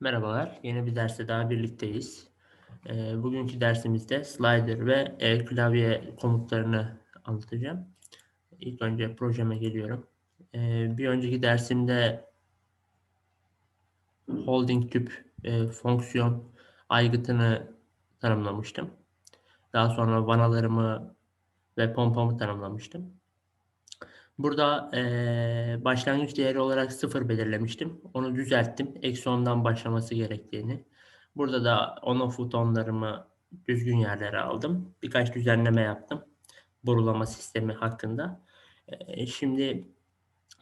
Merhabalar, yeni bir derste daha birlikteyiz. Ee, bugünkü dersimizde slider ve e, klavye komutlarını anlatacağım. İlk önce projeme geliyorum. Ee, bir önceki dersimde holding tüp e, fonksiyon aygıtını tanımlamıştım. Daha sonra vanalarımı ve pompamı tanımlamıştım. Burada e, başlangıç değeri olarak 0 belirlemiştim. Onu düzelttim. Eksi 10'dan başlaması gerektiğini. Burada da on-off butonlarımı düzgün yerlere aldım. Birkaç düzenleme yaptım. Borulama sistemi hakkında. E, şimdi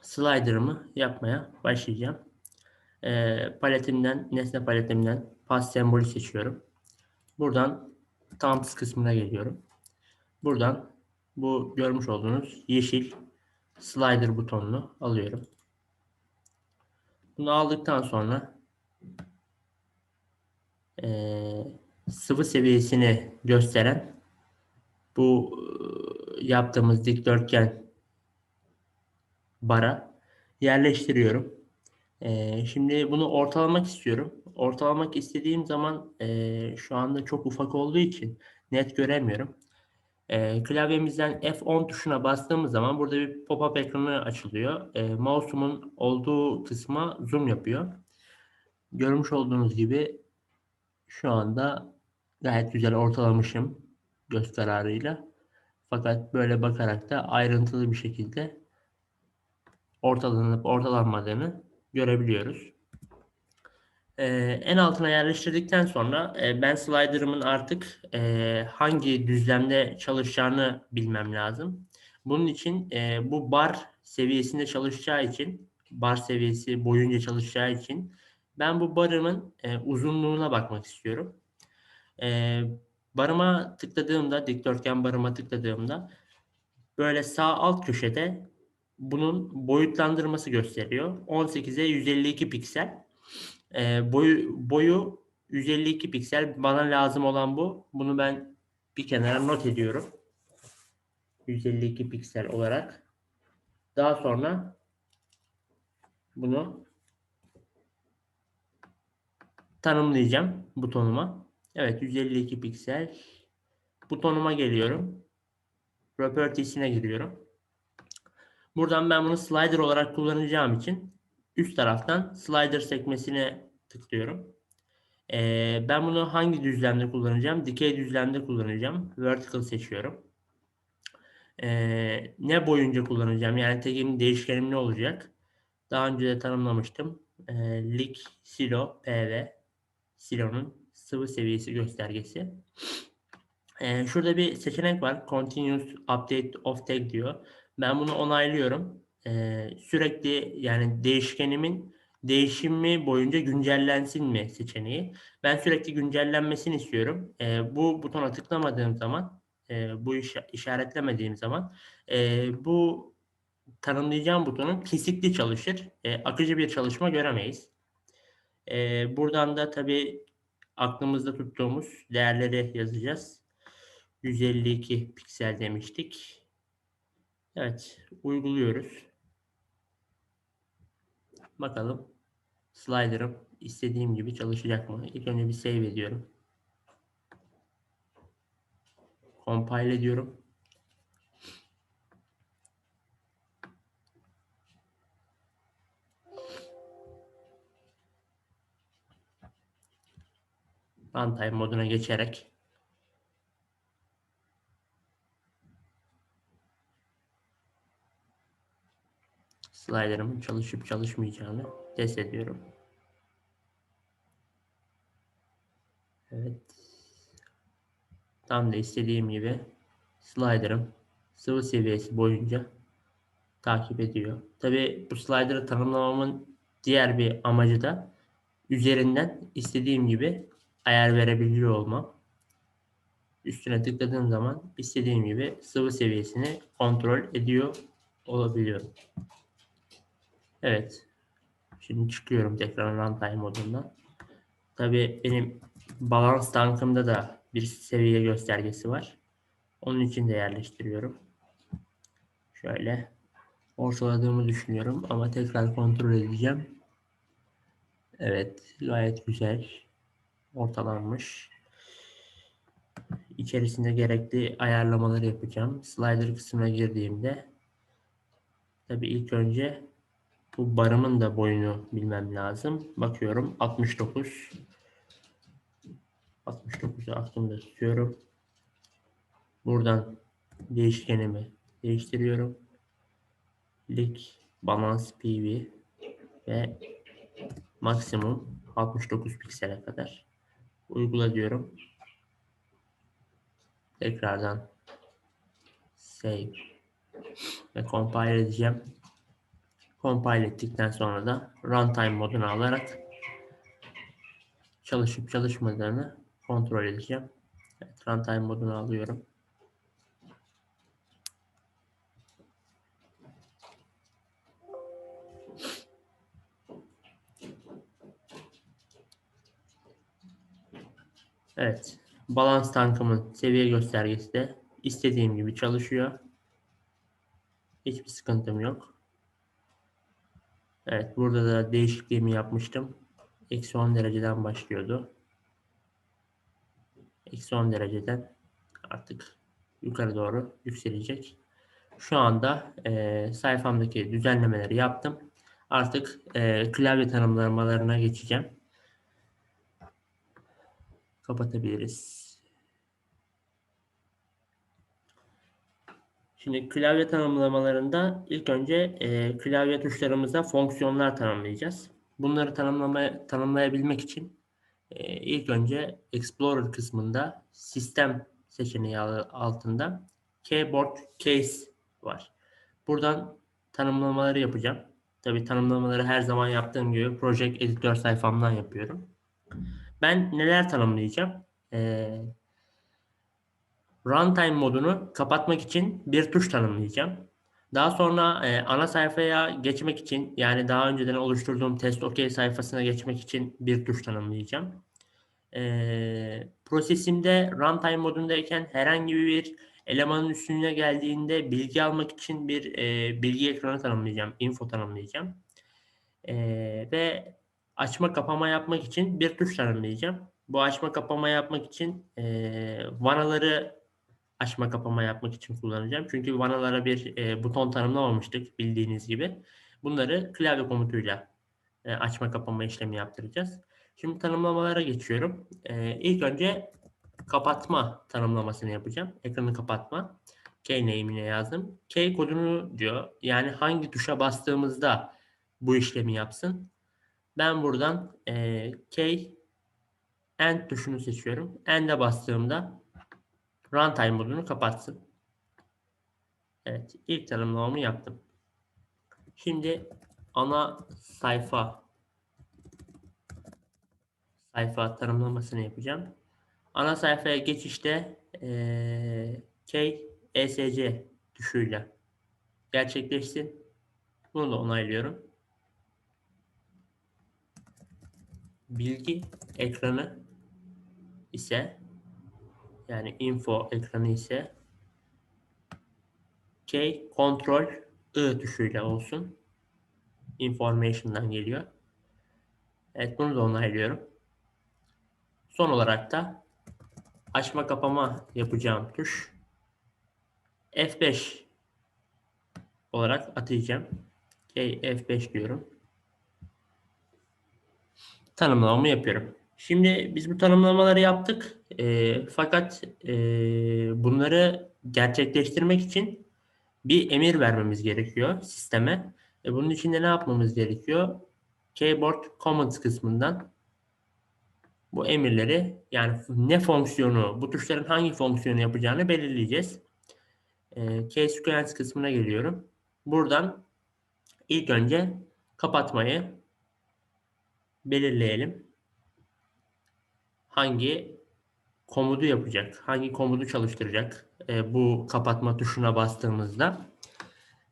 slider'ımı yapmaya başlayacağım. E, paletimden, nesne paletimden pas sembolü seçiyorum. Buradan thumbs kısmına geliyorum. Buradan bu görmüş olduğunuz yeşil slider butonunu alıyorum. Bunu aldıktan sonra e, sıvı seviyesini gösteren bu e, yaptığımız dikdörtgen bara yerleştiriyorum. E, şimdi bunu ortalamak istiyorum. Ortalamak istediğim zaman e, şu anda çok ufak olduğu için net göremiyorum. E, klavyemizden F10 tuşuna bastığımız zaman burada bir pop-up ekranı açılıyor. E, mouse'umun olduğu kısma zoom yapıyor. Görmüş olduğunuz gibi şu anda gayet güzel ortalamışım göz kararıyla. Fakat böyle bakarak da ayrıntılı bir şekilde ortalanıp ortalanmadığını görebiliyoruz. Ee, en altına yerleştirdikten sonra e, ben slider'ımın artık e, hangi düzlemde çalışacağını bilmem lazım. Bunun için e, bu bar seviyesinde çalışacağı için, bar seviyesi boyunca çalışacağı için ben bu barımın e, uzunluğuna bakmak istiyorum. E, barıma tıkladığımda, dikdörtgen barıma tıkladığımda böyle sağ alt köşede bunun boyutlandırması gösteriyor. 18'e 152 piksel. E, boyu, boyu 152 piksel. Bana lazım olan bu. Bunu ben bir kenara not ediyorum. 152 piksel olarak. Daha sonra bunu tanımlayacağım butonuma. Evet 152 piksel. Butonuma geliyorum. Properties'ine giriyorum. Buradan ben bunu slider olarak kullanacağım için üst taraftan slider sekmesine tıklıyorum. Ee, ben bunu hangi düzlemde kullanacağım? Dikey düzlemde kullanacağım. Vertical seçiyorum. Ee, ne boyunca kullanacağım? Yani tekim değişkenim ne olacak? Daha önce de tanımlamıştım. Ee, lik silo PV silonun sıvı seviyesi göstergesi. Ee, şurada bir seçenek var. Continuous Update of Tag diyor. Ben bunu onaylıyorum. Ee, sürekli yani değişkenimin değişimi boyunca güncellensin mi seçeneği. Ben sürekli güncellenmesini istiyorum. Ee, bu butona tıklamadığım zaman, e, bu iş, işaretlemediğim zaman e, bu tanımlayacağım butonun kesikli çalışır. E, akıcı bir çalışma göremeyiz. E, buradan da tabii aklımızda tuttuğumuz değerleri yazacağız. 152 piksel demiştik. Evet, uyguluyoruz. Bakalım slider'ım istediğim gibi çalışacak mı? İlk önce bir save ediyorum. Compile ediyorum. Runtime moduna geçerek slider'ımın çalışıp çalışmayacağını test ediyorum. Evet. Tam da istediğim gibi slider'ım sıvı seviyesi boyunca takip ediyor. Tabi bu slider'ı tanımlamamın diğer bir amacı da üzerinden istediğim gibi ayar verebiliyor olmam. Üstüne tıkladığım zaman istediğim gibi sıvı seviyesini kontrol ediyor olabiliyorum. Evet. Şimdi çıkıyorum tekrar runtime modundan. Tabii benim balans tankımda da bir seviye göstergesi var. Onun için de yerleştiriyorum. Şöyle ortaladığımı düşünüyorum ama tekrar kontrol edeceğim. Evet, gayet güzel. Ortalanmış. İçerisinde gerekli ayarlamaları yapacağım. Slider kısmına girdiğimde tabii ilk önce bu barımın da boyunu bilmem lazım. Bakıyorum 69. 69'u aklımda tutuyorum. Buradan değişkenimi değiştiriyorum. Lik balans PV ve maksimum 69 piksele kadar uygula diyorum. Tekrardan save ve compile edeceğim. Compile ettikten sonra da runtime moduna alarak çalışıp çalışmadığını kontrol edeceğim. Evet, runtime modunu alıyorum. Evet. Balans tankımın seviye göstergesi de istediğim gibi çalışıyor. Hiçbir sıkıntım yok. Evet. Burada da değişikliğimi yapmıştım. Eksi 10 dereceden başlıyordu. Eksi 10 dereceden artık yukarı doğru yükselecek. Şu anda e, sayfamdaki düzenlemeleri yaptım. Artık e, klavye tanımlamalarına geçeceğim. Kapatabiliriz. Şimdi klavye tanımlamalarında ilk önce e, klavye tuşlarımıza fonksiyonlar tanımlayacağız. Bunları tanımlama, tanımlayabilmek için e, ilk önce Explorer kısmında sistem seçeneği altında keyboard case var. Buradan tanımlamaları yapacağım. Tabii tanımlamaları her zaman yaptığım gibi Project Editor sayfamdan yapıyorum. Ben neler tanımlayacağım? Ee, runtime modunu kapatmak için bir tuş tanımlayacağım. Daha sonra e, ana sayfaya geçmek için yani daha önceden oluşturduğum test OK sayfasına geçmek için bir tuş tanımlayacağım. E, prosesimde runtime modundayken herhangi bir elemanın üstüne geldiğinde bilgi almak için bir e, bilgi ekranı tanımlayacağım, info tanımlayacağım. E, ve açma kapama yapmak için bir tuş tanımlayacağım. Bu açma kapama yapmak için e, vanaları açma kapama yapmak için kullanacağım. Çünkü vanalara bir e, buton tanımlamamıştık bildiğiniz gibi. Bunları klavye komutuyla e, açma kapama işlemi yaptıracağız. Şimdi tanımlamalara geçiyorum. E, ilk önce kapatma tanımlamasını yapacağım. Ekranı kapatma. Key name'ine yazdım. Key kodunu diyor. Yani hangi tuşa bastığımızda bu işlemi yapsın. Ben buradan e, key end tuşunu seçiyorum. End'e bastığımda runtime modunu kapatsın. Evet, ilk tanımlamamı yaptım. Şimdi ana sayfa sayfa tanımlamasını yapacağım. Ana sayfaya geçişte e, K ESC tuşuyla gerçekleşsin. Bunu da onaylıyorum. Bilgi ekranı ise yani info ekranı ise K kontrol I tuşuyla olsun. Information'dan geliyor. Evet bunu da onaylıyorum. Son olarak da açma kapama yapacağım tuş F5 olarak atayacağım. K F5 diyorum. Tanımlamamı yapıyorum. Şimdi biz bu tanımlamaları yaptık. E, fakat e, bunları gerçekleştirmek için bir emir vermemiz gerekiyor sisteme. E, bunun için de ne yapmamız gerekiyor? Keyboard Commands kısmından bu emirleri yani ne fonksiyonu, bu tuşların hangi fonksiyonu yapacağını belirleyeceğiz. E, K-Sequence kısmına geliyorum. Buradan ilk önce kapatmayı belirleyelim hangi komutu yapacak, hangi komutu çalıştıracak e, bu kapatma tuşuna bastığımızda.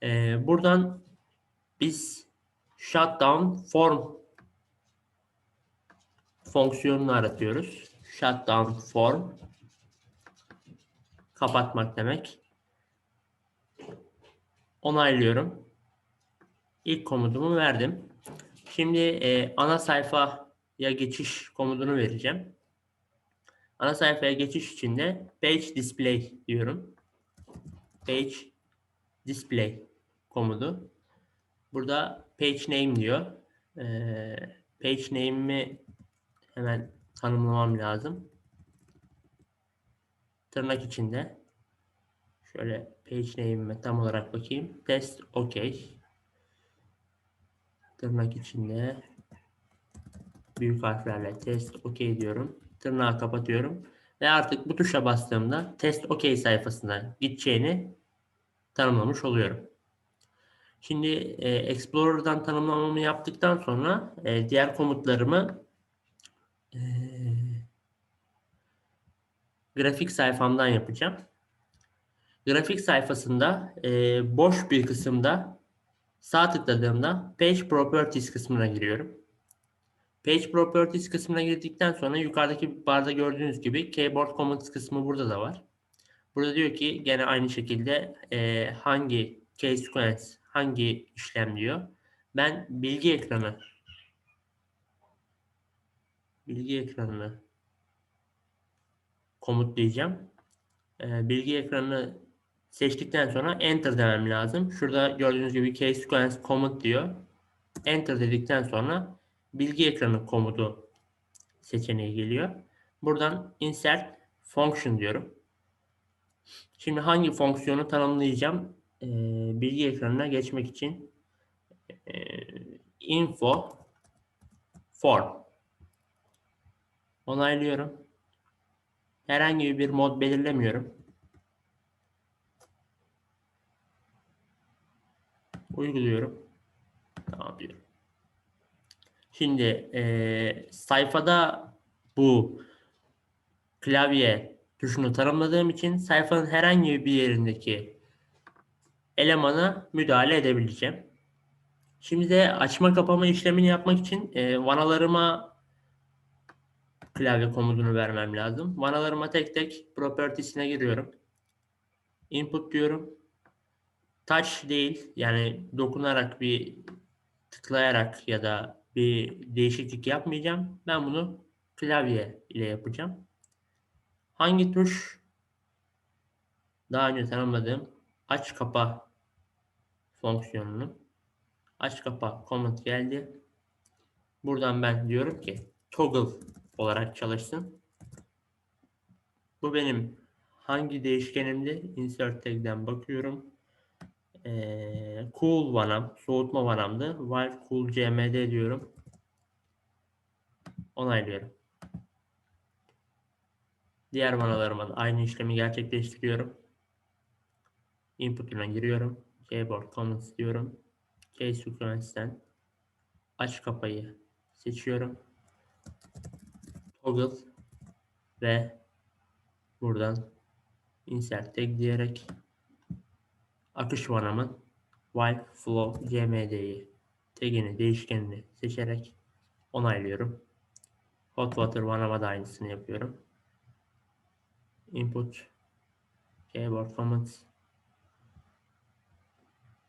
E, buradan biz shutdown form fonksiyonunu aratıyoruz. Shutdown form kapatmak demek. Onaylıyorum. İlk komutumu verdim. Şimdi e, ana sayfa ya geçiş komutunu vereceğim. Ana sayfaya geçiş için de page display diyorum. Page display komutu. Burada page name diyor. Ee, page name'imi hemen tanımlamam lazım. Tırnak içinde. Şöyle page name'ime tam olarak bakayım. Test OK. Tırnak içinde büyük harflerle test OK diyorum. Tırnağı kapatıyorum. Ve artık bu tuşa bastığımda test OK sayfasına gideceğini tanımlamış oluyorum. Şimdi e, Explorer'dan tanımlamamı yaptıktan sonra e, diğer komutlarımı e, grafik sayfamdan yapacağım. Grafik sayfasında e, boş bir kısımda sağ tıkladığımda Page Properties kısmına giriyorum. Page Properties kısmına girdikten sonra yukarıdaki barda gördüğünüz gibi Keyboard Commands kısmı burada da var. Burada diyor ki gene aynı şekilde e, hangi case sequence, hangi işlem diyor. Ben bilgi ekranı bilgi ekranını komutlayacağım. E, bilgi ekranını seçtikten sonra enter demem lazım. Şurada gördüğünüz gibi case sequence command diyor. Enter dedikten sonra bilgi ekranı komutu seçeneği geliyor. Buradan insert function diyorum. Şimdi hangi fonksiyonu tanımlayacağım? Ee, bilgi ekranına geçmek için e, info form onaylıyorum. Herhangi bir mod belirlemiyorum. Uyguluyorum. Tamam diyorum. Şimdi e, sayfada bu klavye tuşunu tanımladığım için sayfanın herhangi bir yerindeki elemana müdahale edebileceğim. Şimdi de açma kapama işlemini yapmak için e, vanalarıma klavye komutunu vermem lazım. Vanalarıma tek tek propertiesine giriyorum. Input diyorum. Touch değil yani dokunarak bir tıklayarak ya da bir değişiklik yapmayacağım. Ben bunu klavye ile yapacağım. Hangi tuş? Daha önce tanımladığım aç kapa fonksiyonunu. Aç kapa komut geldi. Buradan ben diyorum ki toggle olarak çalışsın. Bu benim hangi değişkenimdi? Insert tag'den bakıyorum. Ee, cool vanam, soğutma vanamdı. While cool cmd diyorum. Onaylıyorum. Diğer vanalarıma da aynı işlemi gerçekleştiriyorum. Input'una giriyorum. Keyboard Commands diyorum. Case Sequence'den aç kapayı seçiyorum. Toggle ve buradan insert tag diyerek akış vanamın while flow cmd'yi tagini değişkenini seçerek onaylıyorum. Hot water vanama da aynısını yapıyorum. Input keyboard commands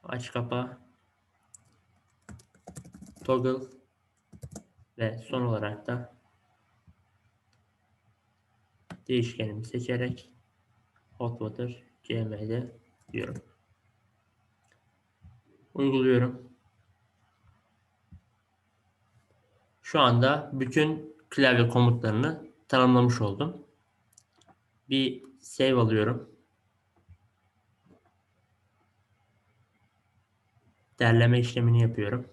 aç kapa toggle ve son olarak da değişkenimi seçerek hot water cmd diyorum. Uyguluyorum. Şu anda bütün klavye komutlarını tanımlamış oldum. Bir save alıyorum. Derleme işlemini yapıyorum.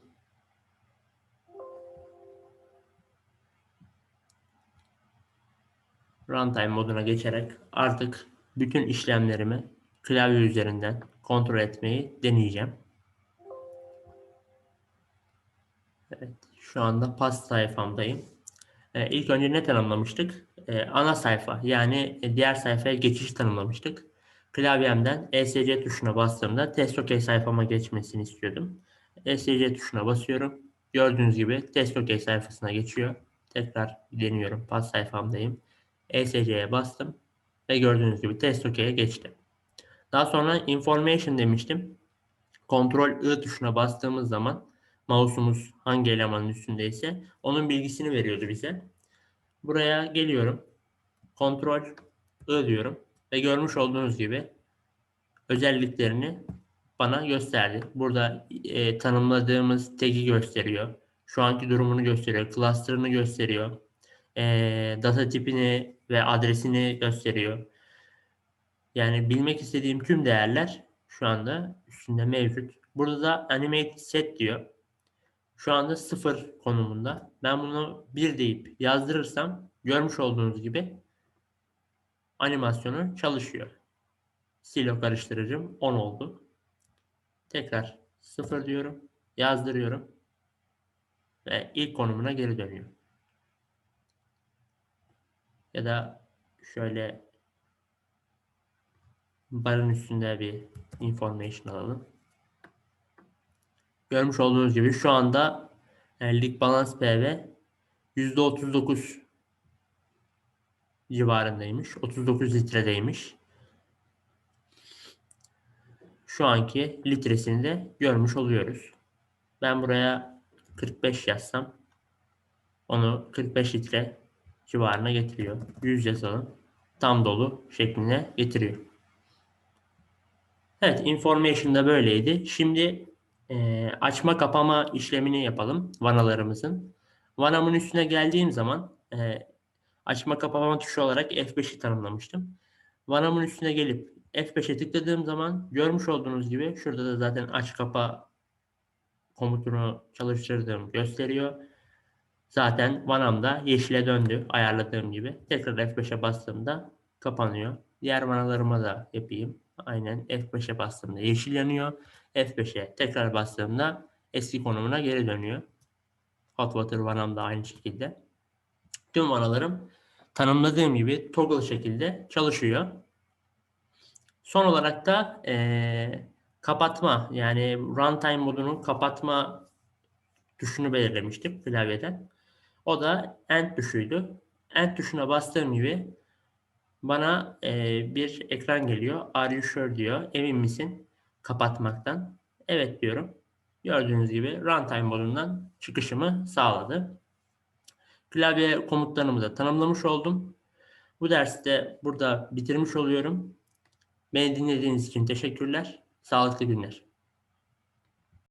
Runtime moduna geçerek artık bütün işlemlerimi klavye üzerinden kontrol etmeyi deneyeceğim. Evet, şu anda pas sayfamdayım. Ee, ilk önce ne tanımlamıştık? Ee, ana sayfa yani diğer sayfaya geçiş tanımlamıştık. Klavyemden ESC tuşuna bastığımda test OK sayfama geçmesini istiyordum. ESC tuşuna basıyorum. Gördüğünüz gibi test OK sayfasına geçiyor. Tekrar deniyorum. Pas sayfamdayım. ESC'ye bastım ve gördüğünüz gibi test OK'ye geçti. Daha sonra information demiştim. Kontrol I tuşuna bastığımız zaman Mouse'umuz hangi elemanın üstündeyse onun bilgisini veriyordu bize. Buraya geliyorum. Kontrol I diyorum ve görmüş olduğunuz gibi özelliklerini bana gösterdi. Burada e, tanımladığımız tag'i gösteriyor. Şu anki durumunu gösteriyor. Cluster'ını gösteriyor. E, data tipini ve adresini gösteriyor. Yani bilmek istediğim tüm değerler şu anda üstünde mevcut. Burada da animate set diyor. Şu anda 0 konumunda. Ben bunu 1 deyip yazdırırsam görmüş olduğunuz gibi animasyonu çalışıyor. Silo karıştırıcım 10 oldu. Tekrar 0 diyorum. Yazdırıyorum. Ve ilk konumuna geri dönüyor. Ya da şöyle barın üstünde bir information alalım. Görmüş olduğunuz gibi şu anda e, lig balance PV %39 civarındaymış. 39 litredeymiş. Şu anki litresini de görmüş oluyoruz. Ben buraya 45 yazsam onu 45 litre civarına getiriyor. 100 yazalım. Tam dolu şekline getiriyor. Evet, information da böyleydi. Şimdi e, açma kapama işlemini yapalım vanalarımızın. Vanamın üstüne geldiğim zaman e, açma kapama tuşu olarak F5'i tanımlamıştım. Vanamın üstüne gelip F5'e tıkladığım zaman görmüş olduğunuz gibi şurada da zaten aç kapa komutunu çalıştırdığım gösteriyor. Zaten vanamda yeşile döndü ayarladığım gibi. Tekrar F5'e bastığımda kapanıyor. Diğer vanalarıma da yapayım. Aynen F5'e bastığımda yeşil yanıyor. F5'e tekrar bastığımda eski konumuna geri dönüyor. Hot water vanam da aynı şekilde. Tüm vanalarım tanımladığım gibi toggle şekilde çalışıyor. Son olarak da ee, kapatma yani runtime modunun kapatma tuşunu belirlemiştim klavyeden. O da end tuşuydu. End tuşuna bastığım gibi bana e, bir ekran geliyor. Are you sure diyor. Emin misin kapatmaktan? Evet diyorum. Gördüğünüz gibi runtime modundan çıkışımı sağladı. Klavye komutlarımı da tanımlamış oldum. Bu dersi de burada bitirmiş oluyorum. Beni dinlediğiniz için teşekkürler. Sağlıklı günler.